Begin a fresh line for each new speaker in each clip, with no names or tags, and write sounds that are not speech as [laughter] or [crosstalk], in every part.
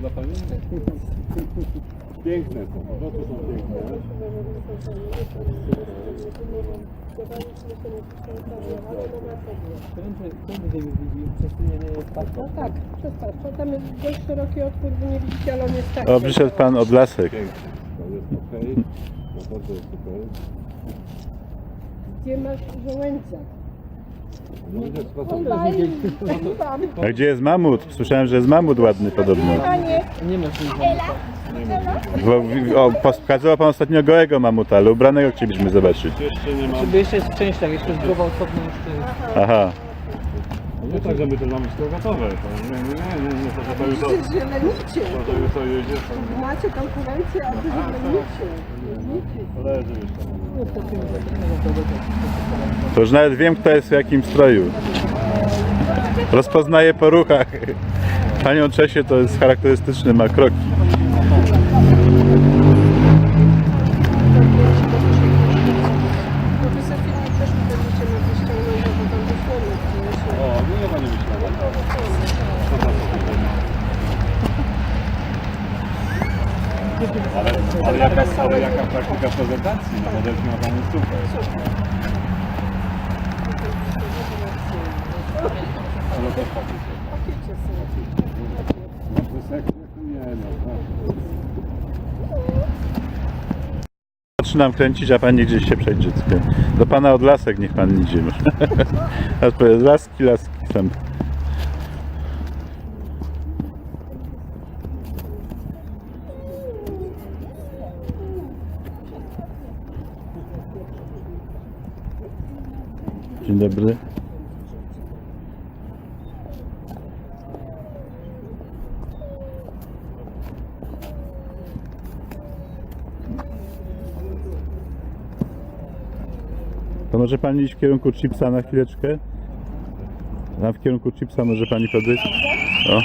dla Pani? Piękne są, po prostu są piękne.
No tak, przez tarczę. Tam jest dość szeroki otwór, wy nie widzicie, ale on jest taki.
O, przyszedł pan od lasek.
Piękne. To jest okej. Naprawdę jest super.
Gdzie masz żołędza?
No idę sprawdzać.
Tam.
A gdzie jest mamut? Słyszałem, że jest mamut ładny podobno.
Panie,
Bo, o, pokazywał pan ostatnio gołego mamuta, ale ubranego chcielibyśmy zobaczyć.
Jeszcze nie.
Żeby jeszcze jest w częściach, jeszcze zgłowa osobno jeszcze.
Aha.
Nie tak, że my to mamy wszystko gotowe. To nie, nie, nie, nie, nie, to, to, to już
przecież zielenicie.
to, to już to jedzie. To,
Macie konkurencję, a wy zielenicie.
to leży już tam.
To już nawet wiem, kto jest w jakim stroju. Rozpoznaję po ruchach. Panią Czesie to jest charakterystyczny, ma kroki.
Wy sobie filmik też będziecie ściągnąć, bo tam wyślemy.
O, no nie pani myślała. Ale, ale, jaka, ale jaka praktyka prezentacji? No model Pani super. Ale to.
Zaczynam kręcić, a pani gdzieś się przejdzie. Do pana od lasek niech pan idzie. [laughs] Laski, laski tam. Dzień dobry. To może pani iść w kierunku chipsa na chwileczkę? Tam w kierunku chipsa może pani podejść? O.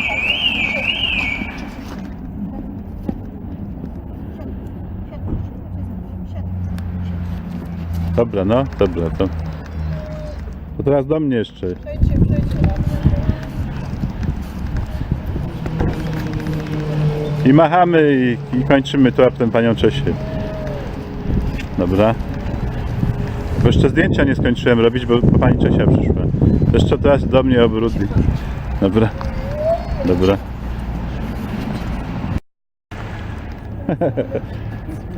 Dobra, no, dobra, to. To teraz do mnie jeszcze. I machamy i, i kończymy tu raptem panią Czesię. Dobra. Bo jeszcze zdjęcia nie skończyłem robić, bo, bo pani Czesia przyszła. Jeszcze teraz do mnie obrót. i- Dobra. Dobra. [laughs]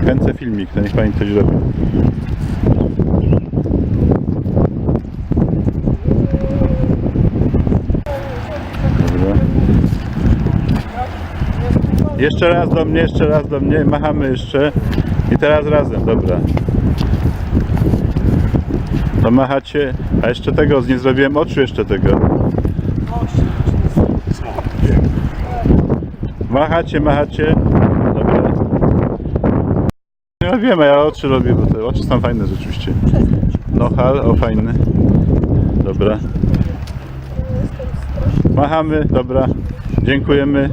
Kręcę filmik, to niech pani coś robi. Dobra. Jeszcze raz do mnie, jeszcze raz do mnie, machamy jeszcze i teraz razem, dobra. To machacie, a jeszcze tego, nie zrobiłem oczu jeszcze tego. Machacie, machacie. Ja wiem, a ja oczy robię, bo te oczy są fajne rzeczywiście. No hal, o fajny. Dobra. Machamy, dobra. Dziękujemy.